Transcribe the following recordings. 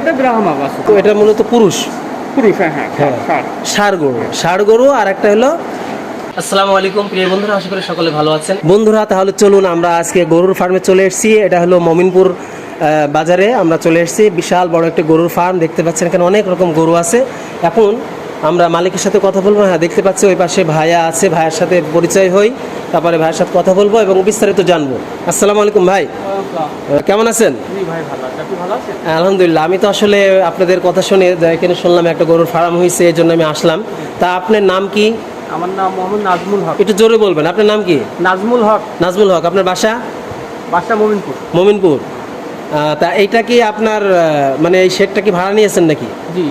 এটা ব্রাহ্মা বাছুর তো এটা মূলত পুরুষ। পুরুষ হ্যাঁ হ্যাঁ হ্যাঁ। ষাড় গরু। ষাড় গরু আর একটা হলো আসসালামু আলাইকুম প্রিয় বন্ধুরা আশা করি সকলে ভালো আছেন। বন্ধুরা তাহলে চলুন আমরা আজকে গরুর ফার্মে চলে এসেছি। এটা হলো মমিনপুর বাজারে আমরা চলে এসেছি। বিশাল বড় একটা গরুর ফার্ম দেখতে পাচ্ছেন এখানে অনেক রকম গরু আছে। এখন আমরা মালিকের সাথে কথা বলব হ্যাঁ দেখতে পাচ্ছি ওই পাশে ভাইয়া আছে ভাইয়ের সাথে পরিচয় হই তারপরে ভাইয়ের সাথে কথা বলব এবং বিস্তারিত জানব। আসসালামু আলাইকুম ভাই। কেমন আছেন? আলহামদুলিল্লাহ আমি তো আসলে আপনাদের কথা শুনে এখানে শুনলাম একটা গরুর ফার্ম হয়েছে এই জন্য আমি আসলাম। তা আপনার নাম কি? আমার নাম মোহাম্মদ নাজমুল হক। একটু জোরে বলবেন আপনার নাম কি? নাজমুল হক। নাজমুল হক আপনার বাসা? বাসা মোমিনপুর। মমিনপুর। তা এইটা কি আপনার মানে এই শেডটা কি ভাড়া নিয়েছেন নাকি? জি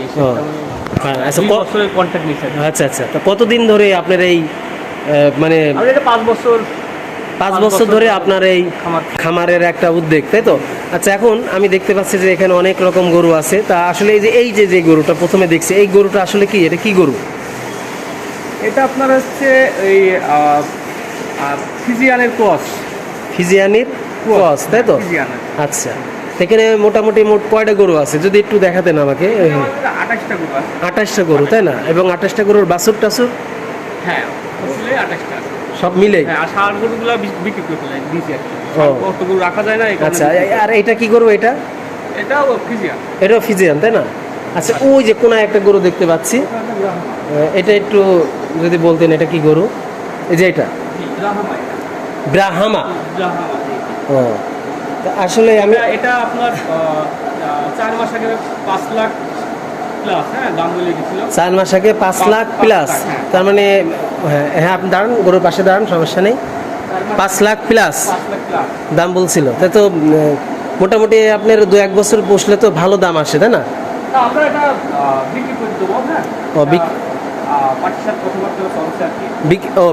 আচ্ছা বছরের কন্ট্যাক্ট নিয়েছেন আচ্ছা আচ্ছা। তা কতদিন ধরে আপনার এই মানে এটা পাঁচ বছর পাঁচ বছর ধরে আপনার এই খামারের একটা উদ্যোগ তাই তো? আচ্ছা এখন আমি দেখতে পাচ্ছি যে এখানে অনেক রকম গরু আছে। তা আসলে এই যে এই যে যে গরুটা প্রথমে দেখছি এই গরুটা আসলে কি? এটা কি গরু? এটা আপনার হচ্ছে এই ফিজিয়ানের ক্রস। ফিজিয়ানির ক্রস তাই তো? আচ্ছা। এখানে মোটামুটি মোট কয়টা গরু আছে? যদি একটু দেখাতেন আমাকে। আঠাশটা গরু তাই না? এবং আঠাশটা গরুর বাসুর টাছুর? হ্যাঁ সব মিলেই হ্যাঁ বিক্রি করে ও। গরু রাখা যায় না আচ্ছা। আর এটা কি গরু এটা? এটাও ফিজিয়ান। এটাও ফিজিয়ান তাই না? আচ্ছা ওই যে কোনায় একটা গরু দেখতে পাচ্ছি। এটা একটু যদি বলতেন এটা কি গরু? এই যে এটা? ব্রাহামা ও। তা আসলে আমি এটা আপনার চার মাস আগে পাঁচ লাখ প্লাস হ্যাঁ চার মাস আগে পাঁচ লাখ প্লাস হ্যাঁ। তার মানে হ্যাঁ হ্যাঁ আপনি দাঁড়ান গরুর পাশে দাঁড়ান সমস্যা নেই। পাঁচ লাখ প্লাস দাম বলছিল। তাই তো মোটামুটি আপনার দু এক বছর বসলে তো ভালো দাম আসে তাই না?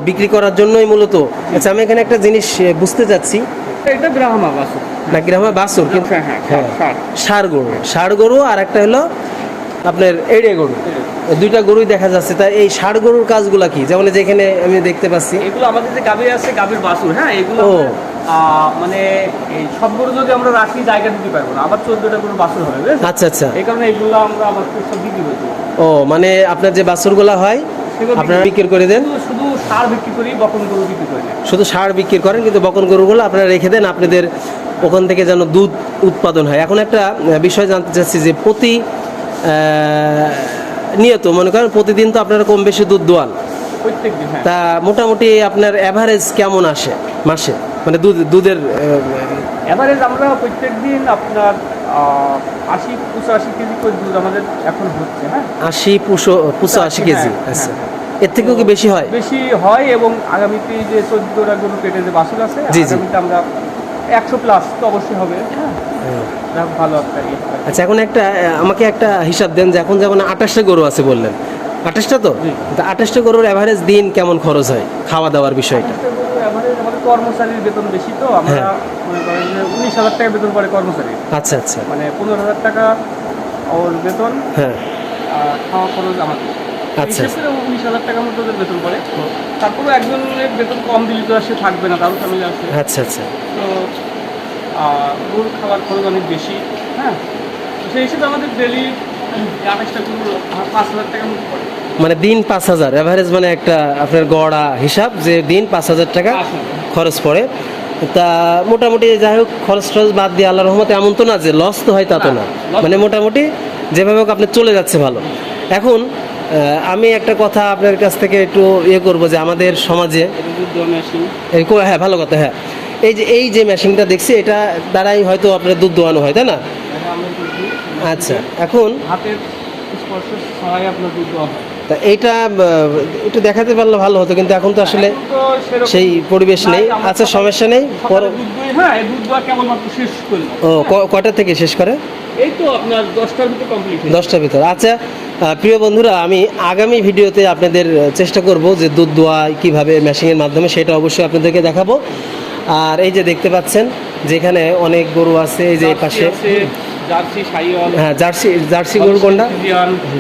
বিক্রি করার জন্যই মূলত। আচ্ছা আমি এখানে একটা জিনিস বুঝতে চাচ্ছি। এটা আমার বাসুর কিন্তু হ্যাঁ হ্যাঁ হ্যাঁ ষাড় গরু। ষাড় গরু আর একটা হলো আপনার এড়ে গরু। দুইটা গরুই দেখা যাচ্ছে। তা এই ষাড় গরুর কাজগুলা কি? যেমন এই যে আমি দেখতে পাচ্ছি। এগুলো আমাদের যে গাভী আছে গাভীর বাসুর হ্যাঁ? এগুলো। মানে এই সব গরু যদি আমরা রাখি জায়গা দিতে পারব না। আবার চোদ্দটা গরু বাসুর হবে আচ্ছা আচ্ছা। এই কারণে এগুলো আমরা আবার সব বিক্রি করে ও মানে আপনার যে বাছুরগুলা হয় সেগুলো আপনারা বিক্রি করে দেন? শুধু সার বিক্রি করি বকন গরু বিক্রি করি। শুধু সার বিক্রি করেন কিন্তু বকন গরুগুলো আপনারা রেখে দেন আপনাদের ওখান থেকে যেন দুধ উৎপাদন হয়। এখন একটা বিষয় জানতে চাচ্ছি যে প্রতি নিয়ত মনে করেন প্রতিদিন তো আপনারা কম বেশি দুধ দোয়ান। দিন হ্যাঁ। তা মোটামুটি আপনার অ্যাভারেজ কেমন আসে মাসে? মানে দুধ দুধের আহ, এভারেজ আমরা প্রত্যেক দিন আপনার আশি পঁচাশি কেজি করে দুধ আমাদের এখন হচ্ছে হ্যাঁ। আশি পুষো পুষো আশি কেজি হ্যাঁ, আচ্ছা। হ্যাঁ। এর থেকেও কি বেশি হয়? বেশি হয় এবং আগামীতে যে চোদ্দটা গরু পেটে যে বাসুল আছে। আগামীতে আমরা একশো প্লাস তো অবশ্যই হবে। হ্যাঁ। ভালো ইয়ে। আচ্ছা এখন একটা আমাকে একটা হিসাব দেন যে এখন যেমন আঠাশটা গরু আছে বললেন। আঠাশটা তো? আঠাশটা গরুর অ্যাভারেজ দিন কেমন খরচ হয় খাওয়া দাওয়ার বিষয়টা কর্মচারীর বেতন বেশি তো। আমরা হ্যাঁ। মনে করেন উনিশ হাজার টাকা বেতন পড়ে কর্মচারী। আচ্ছা আচ্ছা। মানে পনেরো হাজার টাকা ওর বেতন। হ্যাঁ। খাওয়া খরচ আমাদের। আচ্ছা। হিসেবে উনিশ হাজার টাকার মতো ওদের বেতন পড়ে। তারপরেও একজনের বেতন কম দিলে তো আর সে থাকবে না তারও ফ্যামিলি আছে। আচ্ছা আচ্ছা। তো গরুর খাবার খরচ অনেক বেশি হ্যাঁ? সেই হিসেবে আমাদের ডেলি আঠাশটা গরু পাঁচ হাজার টাকার মতো পড়ে। মানে দিন পাঁচ হাজার অ্যাভারেজ মানে একটা আপনার গড়া হিসাব যে দিন পাঁচ হাজার টাকা খরচ পড়ে। তা মোটামুটি যাই হোক খরচ টরচ বাদ দিয়ে আল্লাহ রহমতে এমন তো না যে লস তো হয় তা তো না মানে মোটামুটি যেভাবে হোক আপনি চলে যাচ্ছে ভালো। এখন আমি একটা কথা আপনার কাছ থেকে একটু ইয়ে করব যে আমাদের সমাজে হ্যাঁ ভালো কথা হ্যাঁ। এই যে এই যে মেশিনটা দেখছি এটা দ্বারাই হয়তো আপনার দুধ দোয়ানো হয় তাই না। আচ্ছা এখন তা এইটা একটু দেখাতে পারলে ভালো হতো কিন্তু এখন তো আসলে সেই পরিবেশ নেই আচ্ছা সমস্যা নেই হ্যাঁ ও ক- কয়টা থেকে শেষ করে? এই তো আপনার দশটার ভিতরে কমপ্লিট দশটার ভিতর। আচ্ছা প্রিয় বন্ধুরা আমি আগামী ভিডিওতে আপনাদের চেষ্টা করব যে দুধ দোয়া কীভাবে মেশিনের মাধ্যমে সেটা অবশ্যই আপনাদেরকে দেখাবো। আর এই যে দেখতে পাচ্ছেন যেখানে অনেক গরু আছে এই যে পাশে। জার্সি হ্যাঁ জার্সি জার্সি গরু কোনটা?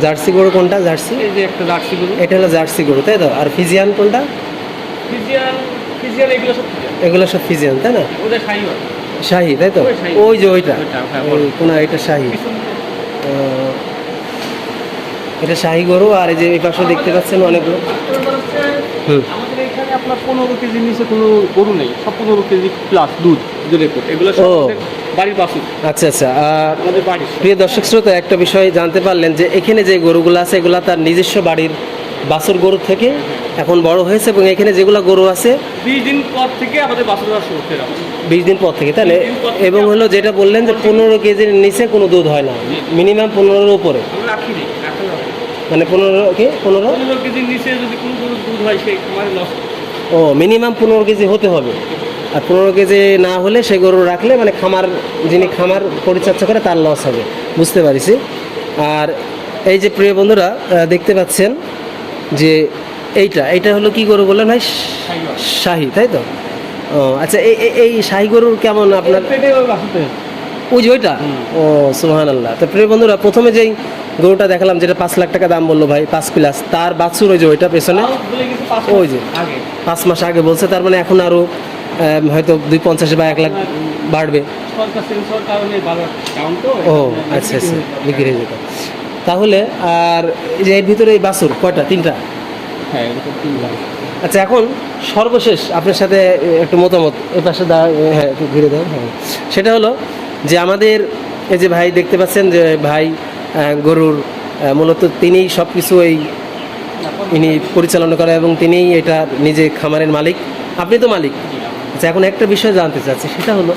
জার্সি গরু কোনটা? জার্সি? এই যে একটা জার্সি গরু। এটা হলো জার্সি গরু তাই তো? আর ফিজিয়ান কোনটা? ফিজিয়ান ফিজিয়ান এগুলো সব ফিজিয়ান। এগুলো সব ফিজিয়ান তাই না? শাহি তাই তো? ওই যে ওইটা। ওইটা, ওই কোনা এটা শাহি। এটা শাহি গরু আর এই যে এই পাশে দেখতে পাচ্ছেন অনেকগুলো। হুম। আপনার পনেরো নিচে কোনো গরু নেই। সব পনেরো কেজি প্লাস দুধ এগুলো বাড়ির বাসু আচ্ছা আচ্ছা। আমাদের প্রিয় দর্শক শ্রোতা একটা বিষয় জানতে পারলেন যে এখানে যে গরুগুলো আছে এগুলা তার নিজস্ব বাড়ির বাছুর গরু থেকে এখন বড় হয়েছে এবং এখানে যেগুলো গরু আছে বিশ দিন পর থেকে আমাদের বাসুর শুরু বিশ দিন পর থেকে তাহলে 20 দিন পর থেকে এবং হলো যেটা বললেন যে পনেরো কেজির নিচে কোনো দুধ হয় না মিনিমাম পনেরোর উপরে। মানে পনেরো কি পনেরো? কেজির নিচে যদি কোনো দুধ হয় সেই ও মিনিমাম পনেরো কেজি হতে হবে। আর পনেরো কেজি না হলে সে গরু রাখলে মানে খামার যিনি খামার পরিচর্যা করে তার লস হবে। বুঝতে পারিছি। আর এই যে প্রিয় বন্ধুরা দেখতে পাচ্ছেন যে এইটা এইটা হলো কি গরু বললেন ভাই? শাহি তাই তো? ও আচ্ছা এই এই- শাহি গরুর কেমন আপনার? ওই যে ওইটা? ও সুহান আল্লাহ তো প্রিয় বন্ধুরা প্রথমে যেই গরুটা দেখালাম যেটা পাঁচ লাখ টাকা দাম বলল ভাই পাঁচ প্লাস তার বাছুর ওই যে ওইটা পেছনে ওই যে। পাঁচ মাস আগে বলছে তার মানে এখন আরও হয়তো দুই পঞ্চাশে বা এক লাখ বাড়বে। তো ও আচ্ছা আচ্ছা বিক্রি হয়ে যেত। তাহলে আর এই যে এর ভিতরে এই বাছুর কয়টা? তিনটা? হ্যাঁ এরকম তিন লাখ আচ্ছা এখন সর্বশেষ আপনার সাথে একটু মতামত এ পাশে হ্যাঁ একটু ঘুরে দাও হ্যাঁ। সেটা হলো যে আমাদের এই যে ভাই দেখতে পাচ্ছেন যে ভাই গরুর মূলত তিনিই সব কিছু এই ইনি পরিচালনা করে এবং তিনিই এটা নিজে খামারের মালিক। আপনি তো মালিক। আচ্ছা এখন একটা বিষয় জানতে চাচ্ছি সেটা হলো